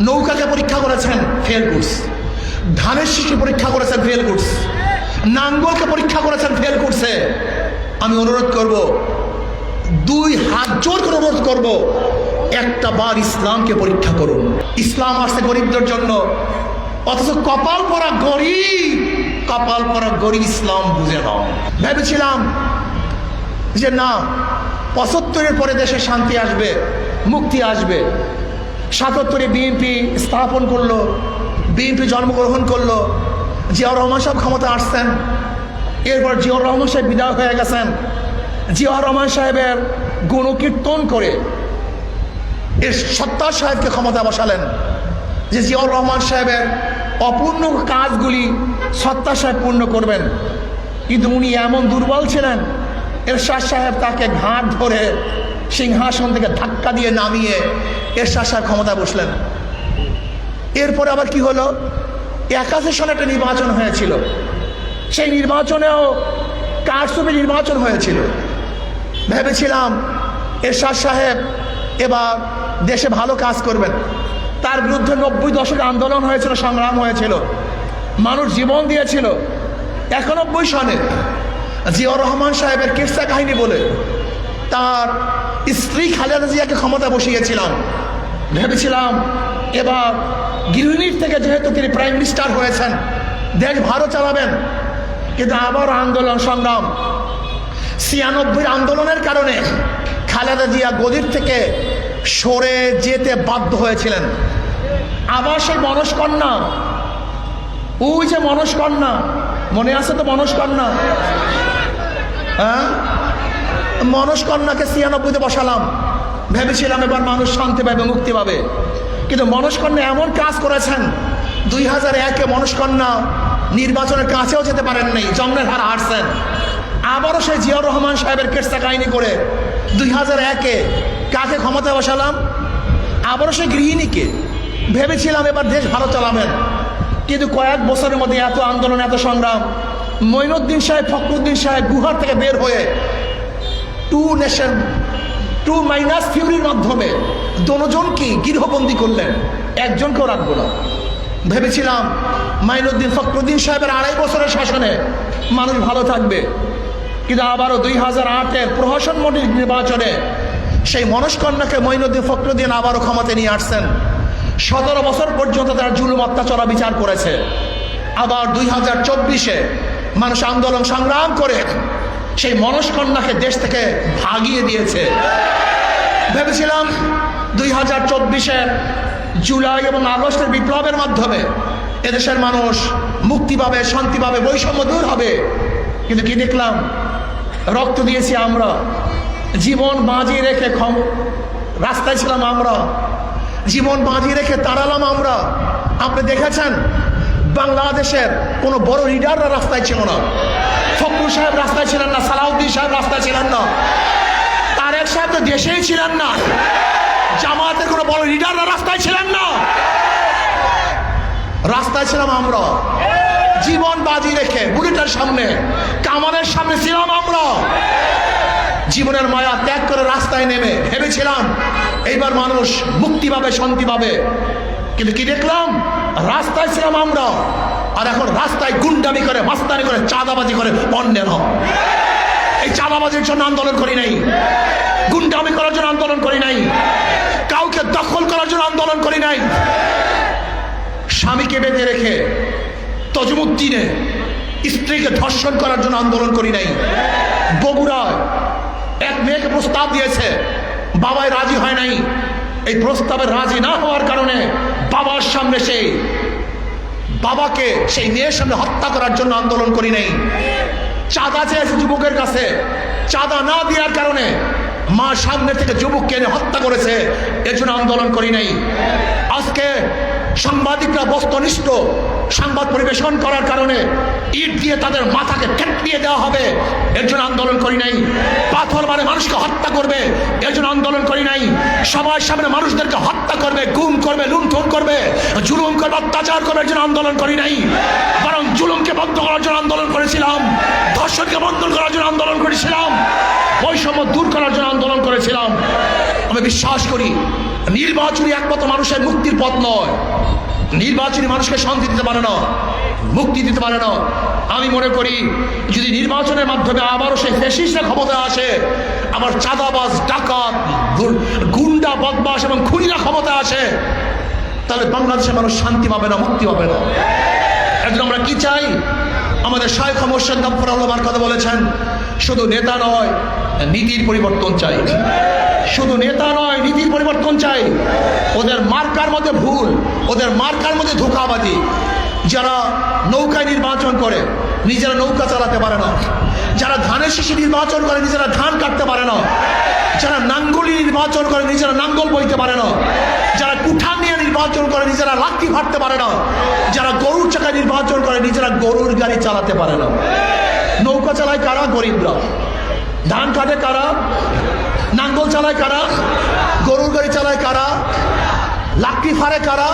নৌকাকে পরীক্ষা করেছেন fail course. ধানের শিশু পরীক্ষা করেছেন ফেল কোর্স। নাঙ্গলকে পরীক্ষা করেছেন ফেল করছে আমি অনুরোধ করব, দুই হাত জোর করে অনুরোধ করব, একটা বার ইসলামকে পরীক্ষা করুন। ইসলাম আসছে গরিবদের জন্য। অথচ কপাল পরা গরিব, কপাল পরা গরিব ইসলাম বুঝে নাও। ভেবেছিলাম যে না, পঁচাত্তরের পরে দেশে শান্তি আসবে, মুক্তি আসবে। সাতাত্তরে বিএনপি স্থাপন করল বিএনপি জন্মগ্রহণ করল, জিয়াউর রহমান সাহেব ক্ষমতা আসছেন। এরপর জিয়াউর রহমান সাহেব বিদায় হয়ে গেছেন। জিয়াউর রহমান সাহেবের গুণকীর্তন করে এর সত্তার সাহেবকে ক্ষমতা বসালেন। যে জিয়াউর রহমান সাহেবের অপূর্ণ কাজগুলি সত্তার সাহেব পূর্ণ করবেন। কিন্তু উনি এমন দুর্বল ছিলেন, এরশাদ সাহেব তাকে ঘাট ধরে সিংহাসন থেকে ধাক্কা দিয়ে নামিয়ে এরশাদ সাহেব ক্ষমতা বসলেন। এরপরে আবার কি হলো? একাশি সনে একটা নির্বাচন হয়েছিল। সেই নির্বাচনেও কারসুপি নির্বাচন হয়েছিল। ভেবেছিলাম এরশাদ সাহেব এবার দেশে ভালো কাজ করবেন। তার বিরুদ্ধে নব্বই দশকে আন্দোলন হয়েছিল, সংগ্রাম হয়েছিল। মানুষ জীবন দিয়েছিল। একানব্বই সনে জিয়াউর রহমান সাহেবের কিস্সা কাহিনী বলে তার স্ত্রী খালেদা জিয়াকে ক্ষমতা বসিয়েছিলাম ভেবেছিলাম এবার গৃহিণীর থেকে যেহেতু তিনি প্রাইম মিনিস্টার হয়েছেন, দেশ ভালো চালাবেন। কিন্তু আবার আন্দোলন সংগ্রাম। ছিয়ানব্বই আন্দোলনের কারণে খালেদা জিয়া গদির থেকে সরে যেতে বাধ্য হয়েছিলেন। আবার সেই মনস্কন্যা ওই যে মনস্কন্যা মনে আছে তো মনস্কন্যা হ্যাঁ? মনস্কন্যাকে ছিয়ানব্বইতে বসালাম। ভেবেছিলাম এবার মানুষ শান্তি পাবে, মুক্তি পাবে। কিন্তু মনস্কন্যা এমন কাজ করেছেন, দুই হাজার একে মনস্কন্যা নির্বাচনের কাছেও যেতে পারেন নাই, জন্মের হার হারছেন। আবারও সেই জিয়াউর রহমান সাহেবের কেসটা কাহিনী করে দুই হাজার একে কাকে ক্ষমতা বসালাম? আবারও সেই গৃহিণীকে। ভেবেছিলাম এবার দেশ ভালো চালাবেন কিন্তু কয়েক বছরের মধ্যে এত আন্দোলন, এত সংগ্রাম মঈনুদ্দিন সাহেব, ফখরুদ্দিন সাহেব গুহার থেকে বের হয়ে টু নেশন, টু মাইনাস থিওরির মাধ্যমে দনোজনকে গৃহবন্দী করলেন? একজনকেও রাখব না। ভেবেছিলাম মাইনুদ্দিন ফখরুদ্দিন সাহেবের আড়াই বছরের শাসনে মানুষ ভালো থাকবে। কিন্তু আবারও দুই হাজার আটের প্রহসন মন্ডল নির্বাচনে সেই মনস্কন্যাকে মঈনুদ্দিন ফখরুদ্দিন আবারও ক্ষমতা নিয়ে আসছেন। সতেরো বছর পর্যন্ত তার জুলুম, অত্যাচার বিচার করেছে। আবার দুই হাজার চব্বিশে মানুষ আন্দোলন সংগ্রাম করে সেই মনস্কন্যাকে দেশ থেকে ভাগিয়ে দিয়েছে। ভেবেছিলাম দুই হাজার চব্বিশের জুলাই এবং আগস্টের বিপ্লবের মাধ্যমে এদেশের মানুষ মুক্তি পাবে, শান্তি পাবে, বৈষম্য দূর হবে। কিন্তু কি দেখলাম? রক্ত দিয়েছি আমরা। জীবন বাজি রেখে ক্ষম, রাস্তায় ছিলাম আমরা। জীবন বাজি রেখে তাড়ালাম আমরা। আপনি দেখেছেন? বাংলাদেশের কোনো বড় লিডাররা রাস্তায় ছিল না। ফখরুল সাহেব রাস্তায় ছিলেন না, সালাউদ্দিন সাহেব রাস্তায় ছিলেন না। তারেক সাহেব তো দেশেই ছিলেন না। জামায়াতের কোনো বড় লিডাররা রাস্তায় ছিলেন না। রাস্তায় ছিলাম আমরা। জীবন বাজি রেখে, বুলেটের সামনে কামানের সামনে ছিলাম আমরা। জীবনের মায়া ত্যাগ করে রাস্তায় নেমে ভেবেছিলাম, এইবার মানুষ মুক্তি পাবে, শান্তি পাবে। কিন্তু কি দেখলাম? রাস্তায় ছিলাম আমরা। আর এখন রাস্তায় গুন্ডামি করে, মাস্তানি করে, চাঁদাবাজি করে অন্যের এই চাঁদাবাজির জন্য আন্দোলন করি নাই। গুন্ডামি করার জন্য আন্দোলন করি নাই। কাউকে দখল করার জন্য আন্দোলন করি নাই। স্বামীকে বেঁধে রেখে তজমুদ্দিনে স্ত্রীকে ধর্ষণ করার জন্য আন্দোলন করি নাই। বগুড়ায় এক মেয়েকে প্রস্তাব দিয়েছে বাবায় রাজি হয় নাই। এই প্রস্তাবে রাজি না হওয়ার কারণে বাবার সামনে সেই বাবাকে সেই মেয়ের সামনে হত্যা করার জন্য আন্দোলন করি নাই। চাঁদা চেয়েছে যুবকের কাছে। চাঁদা না দেওয়ার কারণে মা সামনে থেকে যুবককে এনে হত্যা করেছে। এর জন্য আন্দোলন করি নাই। আজকে সাংবাদিকরা বস্তনিষ্ঠ। সংবাদ পরিবেশন করার কারণে ইট দিয়ে তাদের মাথাকে ঠেকিয়ে দেওয়া হবে। এর জন্য আন্দোলন করি নাই। পাথর মারে মানুষকে হত্যা করবে। এর জন্য আন্দোলন করি নাই। সবার সামনে মানুষদেরকে হত্যা করবে, গুম করবে, লুণ্ঠন করবে, জুলুম করবে, অত্যাচার করবে, এর জন্য আন্দোলন করি নাই। বরং জুলুমকে বন্ধ করার জন্য আন্দোলন করেছিলাম। ধর্ষণকে বন্ধ করার জন্য আন্দোলন করেছিলাম। বৈষম্য দূর করার জন্য আন্দোলন করেছিলাম। আমি বিশ্বাস করি নির্বাচনী একমাত্র মানুষের মুক্তির পথ নয়। নির্বাচনী মানুষকে শান্তি দিতে পারে না, মুক্তি দিতে পারে না। আমি মনে করি, যদি নির্বাচনের মাধ্যমে আবারও সেই ফেসিসরা ক্ষমতায় আসে, আবার চাঁদাবাজ, ডাকাত গুন্ডা বদমাস এবং খুনিরা ক্ষমতায় আসে, তাহলে বাংলাদেশের মানুষ শান্তি পাবে না, মুক্তি পাবে না। এখন আমরা কি চাই? আমাদের শায়খ মোর্শেদ গফর আলমার কথা বলেছেন, শুধু নেতা নয়, নীতির পরিবর্তন চাই। শুধু নেতা নয়, নীতির পরিবর্তন চাই। ওদের মার্কার মধ্যে ভুল, ওদের মার্কার মধ্যে ধোকাবাজি। যারা নৌকায় নির্বাচন করে, নিজেরা নৌকা চালাতে পারে না। যারা ধানের শিশু নির্বাচন করে, নিজেরা ধান কাটতে পারে না। যারা নাঙ্গলি নির্বাচন করে, নিজেরা নাঙ্গল বইতে পারে না। নির্বাচন করে নিজেরা লাঠি ফাটতে পারে না। যারা গরুর চাকা নির্বাচন করে নিজেরা গরুর গাড়ি চালাতে পারে না। নৌকা চালায় কারা? গরিবরা। ধান কাটে কারা? নাঙ্গল চালায় কারা? গরুর গাড়ি চালায় কারা? লাকড়ি ফাড়ে কারা?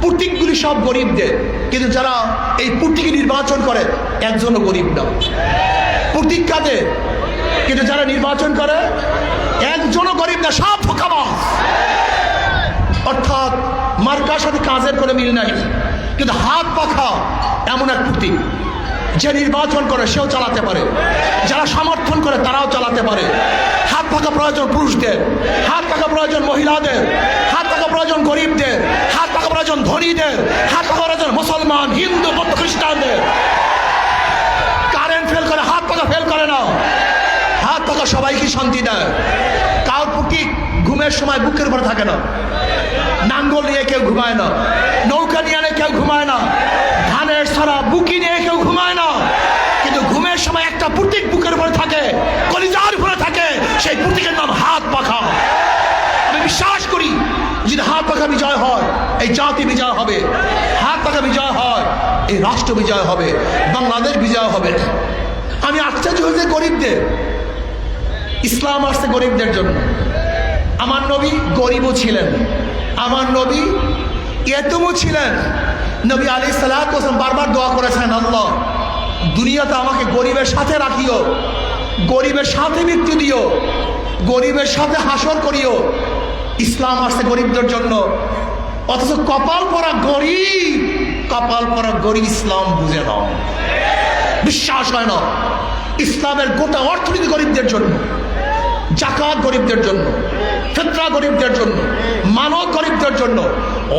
প্রতীকগুলি সব গরিবদের। কিন্তু যারা এই প্রতীক নির্বাচন করে, একজনও গরিব না। পুটিক কাদের কিন্তু যারা নির্বাচন করে, একজনও গরিব না, সব ফোকাবাস অর্থাৎ মার্কার সাথে কাজের কোনো মিল নাই। কিন্তু হাত পাখা এমন এক প্রতীক যে নির্বাচন করে সেও চালাতে পারে। যারা সমর্থন করে তারাও চালাতে পারে। হাত পাখা প্রয়োজন পুরুষদের, হাত পাখা প্রয়োজন মহিলাদের, হাত পাখা প্রয়োজন গরিবদের, হাত পাখা প্রয়োজন ধনীদের, হাত পাখা প্রয়োজন মুসলমান, হিন্দু, বৌদ্ধ, খ্রিস্টানদের। কারেন্ট ফেল করে, হাত পাখা ফেল করে না। হাত পাখা সবাইকে শান্তি দেয়। ঘুমের সময় বুকের উপরে থাকে না। নাঙ্গল নিয়ে কেউ ঘুমায় না। নৌকা নিয়ে কেউ ঘুমায় না। ধানের সারা বুকি নিয়ে কেউ ঘুমায় না। কিন্তু ঘুমের সময় একটা প্রতীক বুকের উপরে থাকে, কলিজার উপরে থাকে, সেই প্রতীকের নাম হাত পাখা। আমি বিশ্বাস করি, যদি হাত পাখা বিজয় হয়, এই জাতি বিজয় হবে। হাত পাখা বিজয় হয়, এই রাষ্ট্র বিজয় হবে, বাংলাদেশ বিজয় হবে। আমি আশ্চর্য হয়েছে গরিবদের। ইসলাম আসছে গরিবদের জন্য। আমার নবী গরিবও ছিলেন। আমার নবী এতমও ছিলেন। নবী আলী সালাম বারবার দোয়া করেছেন আল্লাহ, দুনিয়াতে আমাকে গরিবের সাথে রাখিও, গরিবের সাথে মৃত্যু দিও, গরিবের সাথে হাসর করিও। ইসলাম আসছে গরিবদের জন্য। অথচ কপাল পরা গরিব, কপাল পরা গরিব ইসলাম বুঝে নাও। বিশ্বাস হয় না। ইসলামের গোটা অর্থনীতি গরিবদের জন্য, জাকাত গরিবদের জন্য। ফেতরা গরিবদের জন্য, মানব গরিবদের জন্য,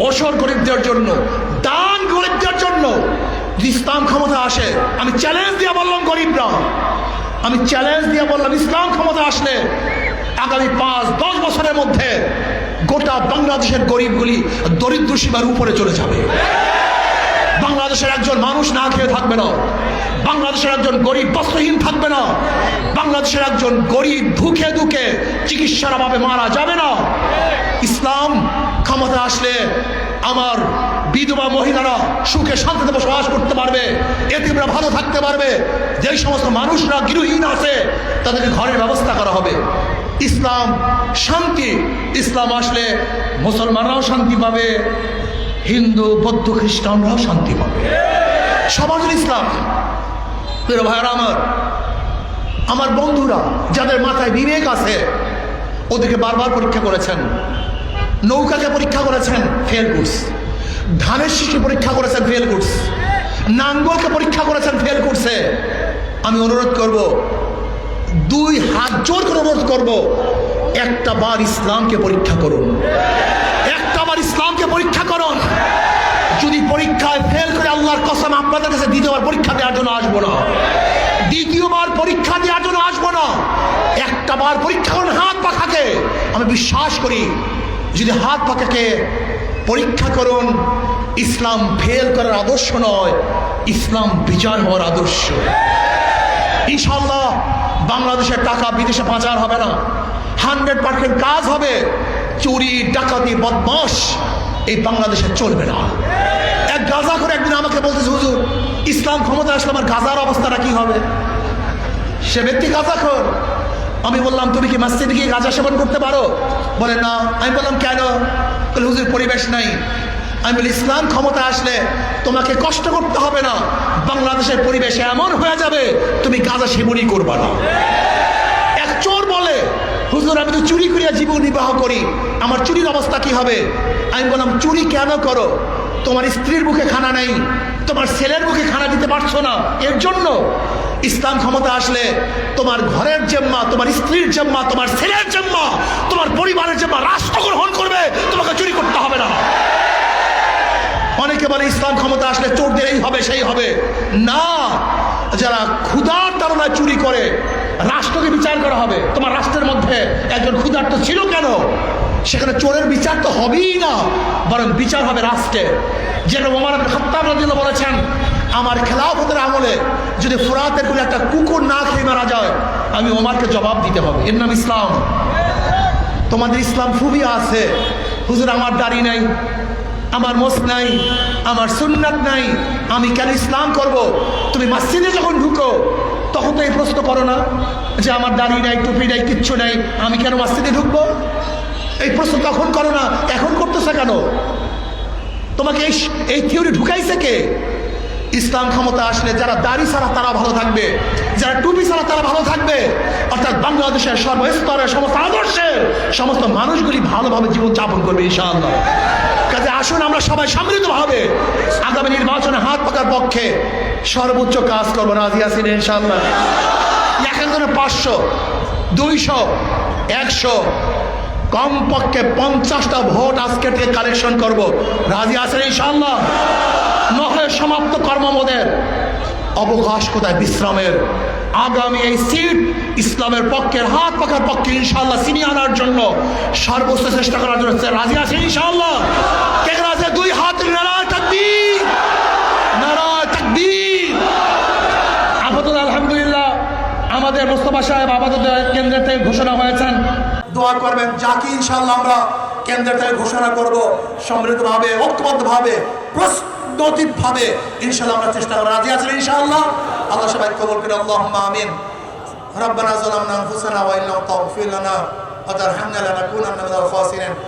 অসর গরিবদের জন্য, দান গরিবদের জন্য ইসলাম ক্ষমতা আসে। আমি চ্যালেঞ্জ দিয়ে বললাম গরিবরা। আমি চ্যালেঞ্জ দিয়ে বললাম ইসলাম ক্ষমতা আসলে আগামী পাঁচ, দশ বছরের মধ্যে গোটা বাংলাদেশের গরিবগুলি দরিদ্র সীমার উপরে চলে যাবে। বাংলাদেশের একজন মানুষ না খেয়ে থাকবে না। বাংলাদেশের একজন গরিব বস্ত্রহীন থাকবে না। বাংলাদেশের একজন গরিব ধুকে ধুকে চিকিৎসার অভাবে মারা যাবে না। ইসলাম ক্ষমতা আসলে আমার বিধবা মহিলারা সুখে শান্তিতে বসবাস করতে পারবে, এতিমরা ভালো থাকতে পারবে। যেই সমস্ত মানুষরা গৃহহীন আছে, তাদেরকে ঘরের ব্যবস্থা করা হবে। ইসলাম শান্তি। ইসলাম আসলে মুসলমানরাও শান্তি পাবে হিন্দু, বৌদ্ধ খ্রিস্টানরাও শান্তি পাবে। সমাজ ইসলাম। ভাইয়ারা আমার আমার বন্ধুরা, যাদের মাথায় বিবেক আছে, ওদেরকে বারবার পরীক্ষা করেছেন। নৌকাকে পরীক্ষা করেছেন ফেল কোর্স ধানের শিশু পরীক্ষা করেছেন ফেল কোর্স নাঙ্গলকে পরীক্ষা করেছেন ফেল করছে আমি অনুরোধ করব, দুই হাত জোর করে অনুরোধ করব, একটা বার ইসলামকে পরীক্ষা করুন। বার ইসলামকে পরীক্ষা করুন। যদি পরীক্ষায় ফেল করে আল্লাহর কসম আপনাদের কাছে দ্বিতীয়বার পরীক্ষা দেওয়ার জন্য আসব না। দ্বিতীয়বার পরীক্ষা দেওয়ার জন্য আসব না। একটা বার পরীক্ষা করুন হাত পাখাকে। আমি বিশ্বাস করি, যদি হাত পাখাকে পরীক্ষা করুন, ইসলাম ফেল করার আদর্শ নয়, ইসলাম বিজয় হওয়ার আদর্শ। ইনশাল্লাহ বাংলাদেশের টাকা বিদেশে পাচার হবে না। হান্ড্রেড পার্সেন্ট কাজ হবে। চুরি, ডাকাতি বদমাস এই বাংলাদেশে চলবে না। এক গাজা করে একদিন আমাকে বলতেছে, হুজুর, ইসলাম ক্ষমতা আসলে আমার গাজার অবস্থাটা কি হবে? সে ব্যক্তি গাজা খোর। আমি বললাম, তুমি কি মসজিদে গিয়ে গাঁজা সেবন করতে পারো? বলে, না। আমি বললাম, কেন? হুজুর, পরিবেশ নাই। আমি বলি, ইসলাম ক্ষমতা আসলে তোমাকে কষ্ট করতে হবে না। বাংলাদেশের পরিবেশ এমন হয়ে যাবে, তুমি গাঁজা সেবনই করবা না এক চোর বলে হুজুর হুজুর আমি তো চুরি করিয়া জীবন নির্বাহ করি। আমার চুরির অবস্থা কি হবে? আমি বললাম, চুরি কেন করো? তোমার স্ত্রীর মুখে খানা নেই। তোমার ছেলের মুখে খানা দিতে পারছ না। এর জন্য ইসলাম ক্ষমতা আসলে তোমার ঘরের জেম্মা, তোমার স্ত্রীর জেম্মা, তোমার ছেলের জেম্মা, তোমার পরিবারের জেম্মা রাষ্ট্র গ্রহণ করবে। তোমাকে চুরি করতে হবে না। অনেকে বলে, ইসলাম ক্ষমতা আসলে চোরদের এই হবে, সেই হবে। না, যারা ক্ষুধার তাড়নায় চুরি করে রাষ্ট্রকে বিচার করা হবে। তোমার রাষ্ট্রের মধ্যে একজন ক্ষুধার্ত ছিল কেন? সেখানে চোরের বিচার তো হবেই না, বরং বিচার হবে রাষ্ট্রে। যেটা ওমার খত্তাব রাদিয়াল্লাহু বলেছেন, আমার খেলাফতের আমলে যদি ফুরাতের কোনো একটা কুকুর না খেয়ে মারা যায়, আমি ওমারকে জবাব দিতে হবে। এর নাম ইসলাম। তোমাদের ইসলাম খুবই আছে। হুজুর, আমার দাড়ি নাই, আমার মোস নাই, আমার সুন্নাত নাই, আমি কেন ইসলাম করব? তুমি মসজিদে যখন ঢুকো তখন তো এই প্রশ্ন করো না যে আমার দাড়ি নাই, টুপি নাই, কিচ্ছু নাই, আমি কেন মাস্তিতে ঢুকবো? এই প্রশ্ন তখন করো না, এখন করতেছে কেন? তোমাকে এই এই থিওরি ঢুকাইছে কে? ইসলাম ক্ষমতা আসলে যারা দাড়ি ছাড়া তারা ভালো থাকবে, যারা টুপি ছাড়া তারা ভালো থাকবে। অর্থাৎ বাংলাদেশের সর্বস্তরের সমস্ত আদর্শের সমস্ত মানুষগুলি ভালোভাবে জীবন যাপন করবে ইনশাআল্লাহ। কাজে আসুন, আমরা সবাই সম্মিলিতভাবে আগামী নির্বাচনে হাত পাকার পক্ষে সর্বোচ্চ কাজ করব। রাজি আছেন ইনশাআল্লাহ? থেকে পাঁচশো, দুইশো, একশো, কমপক্ষে পঞ্চাশটা ভোট আজকে থেকে কালেকশন করব। রাজি আছেন ইনশাল্লাহ নহে সমাপ্ত কর্মমোদের অবকাশ কোথায়? বিশ্রামের। আগামী এই সিট ইসলামের পক্ষের হাত পাখার পক্ষে ইনশাল্লাহ ছিনিয়ে আনার জন্য সর্বোচ্চ চেষ্টা করার জন্য রাজি আছে ইনশাল্লাহ কে আছে? দুই হাত, নারায় তাকবীর। আলহামদুলিল্লাহ, আমাদের মোস্তফা সাহেব আপাতত কেন্দ্রের থেকে ঘোষণা হয়েছেন। দোয়া করবেন, যাকে ইনশাল্লাহ আমরা কেন্দ্রের থেকে ঘোষণা করব, সম্মিলিতভাবে, ঐক্যবদ্ধভাবে প্রস্তুতিভাবে ইনশাল্লাহ আমরা চেষ্টা করবো রাজি আছেন ইনশাআল্লাহ আল্লাহ সবাই কবল করে আল্লাহ আমিন ربنا ظلمنا انفسنا وان لم تغفر لنا وترحمنا لنكونن من الخاسرين